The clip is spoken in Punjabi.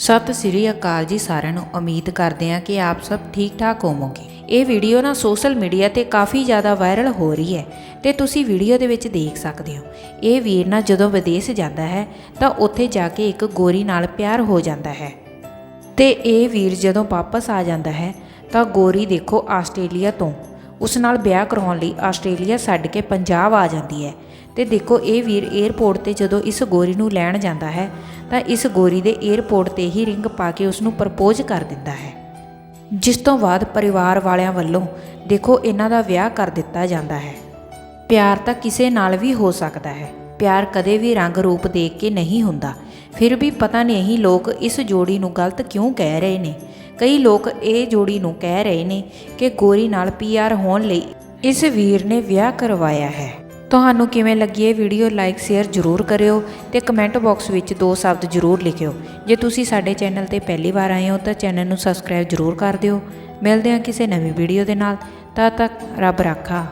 ਸਤਿ ਸ੍ਰੀ ਅਕਾਲ ਜੀ ਸਾਰਿਆਂ ਨੂੰ। ਉਮੀਦ ਕਰਦੇ ਹਾਂ ਕਿ ਆਪ ਸਭ ਠੀਕ ਠਾਕ ਹੋਵੋਗੇ। ਇਹ ਵੀਡੀਓ ਨਾ ਸੋਸ਼ਲ ਮੀਡੀਆ ਤੇ ਕਾਫੀ ਜ਼ਿਆਦਾ ਵਾਇਰਲ ਹੋ ਰਹੀ ਹੈ ਤੇ ਤੁਸੀਂ ਵੀਡੀਓ ਦੇ ਵਿੱਚ ਦੇਖ ਸਕਦੇ ਹੋ। ਇਹ ਵੀਰ ਨਾ ਜਦੋਂ ਵਿਦੇਸ਼ ਜਾਂਦਾ ਹੈ ਤਾਂ ਉੱਥੇ ਜਾ ਕੇ ਇੱਕ ਗੋਰੀ ਨਾਲ ਪਿਆਰ ਹੋ ਜਾਂਦਾ ਹੈ। ਤੇ ਇਹ ਵੀਰ ਜਦੋਂ ਵਾਪਸ ਆ ਜਾਂਦਾ ਹੈ ਤਾਂ ਗੋਰੀ ਦੇਖੋ ਆਸਟ੍ਰੇਲੀਆ ਤੋਂ। ਉਸ ਨਾਲ ਵਿਆਹ ਕਰਾਉਣ ਲਈ ਆਸਟ੍ਰੇਲੀਆ ਛੱਡ ਕੇ ਪੰਜਾਬ ਆ ਜਾਂਦੀ ਹੈ। ਤੇ ਦੇਖੋ, ਇਹ ਵੀਰ 에ਅਰਪੋਰਟ ਤੇ ਜਦੋਂ ਇਸ ਗੋਰੀ ਨੂੰ ਲੈਣ ਜਾਂਦਾ ਹੈ, ਤਾਂ ਇਸ ਗੋਰੀ ਦੇ 에ਅਰਪੋਰਟ ਤੇ ਹੀ ਰਿੰਗ ਪਾ ਕੇ ਉਸ ਨੂੰ ਪ੍ਰਪੋਜ਼ ਕਰ ਦਿੰਦਾ ਹੈ। ਜਿਸ ਤੋਂ ਬਾਅਦ ਪਰਿਵਾਰ ਵਾਲਿਆਂ ਵੱਲੋਂ ਦੇਖੋ, ਇਹਨਾਂ ਦਾ ਵਿਆਹ ਕਰ ਦਿੱਤਾ ਜਾਂਦਾ ਹੈ। ਪਿਆਰ ਤਾਂ ਕਿਸੇ ਨਾਲ ਵੀ ਹੋ ਸਕਦਾ ਹੈ। ਪਿਆਰ ਕਦੇ ਵੀ ਰੰਗ ਰੂਪ ਦੇਖ ਕੇ ਨਹੀਂ ਹੁੰਦਾ। ਫਿਰ ਵੀ ਪਤਾ ਨਹੀਂ ਲੋਕ ਇਸ ਜੋੜੀ ਨੂੰ ਗਲਤ ਕਿਉਂ ਕਹਿ ਰਹੇ ਨੇ। ਕਈ ਲੋਕ ਇਹ ਜੋੜੀ ਨੂੰ ਕਹਿ ਰਹੇ ਨੇ ਕਿ ਗੋਰੀ ਨਾਲ ਪੀਆਰ ਹੋਣ ਲਈ ਇਸ ਵੀਰ ਨੇ ਵਿਆਹ ਕਰਵਾਇਆ ਹੈ। ਤੁਹਾਨੂੰ ਕਿਵੇਂ ਲੱਗੀ ਇਹ ਵੀਡੀਓ ਲਾਈਕ ਸ਼ੇਅਰ ਜ਼ਰੂਰ ਕਰਿਓ ਤੇ ਕਮੈਂਟ ਬਾਕਸ ਵਿੱਚ ਦੋ ਸ਼ਬਦ ਜ਼ਰੂਰ ਲਿਖਿਓ। ਜੇ ਤੁਸੀਂ ਸਾਡੇ ਚੈਨਲ ਤੇ ਪਹਿਲੀ ਵਾਰ ਆਏ ਹੋ ਤਾਂ ਚੈਨਲ ਨੂੰ ਸਬਸਕ੍ਰਾਈਬ ਜ਼ਰੂਰ ਕਰ ਦਿਓ। ਮਿਲਦੇ ਹਾਂ ਕਿਸੇ ਨਵੀਂ ਵੀਡੀਓ ਦੇ ਨਾਲ। ਤਦ ਤੱਕ ਰੱਬ ਰਾਖਾ।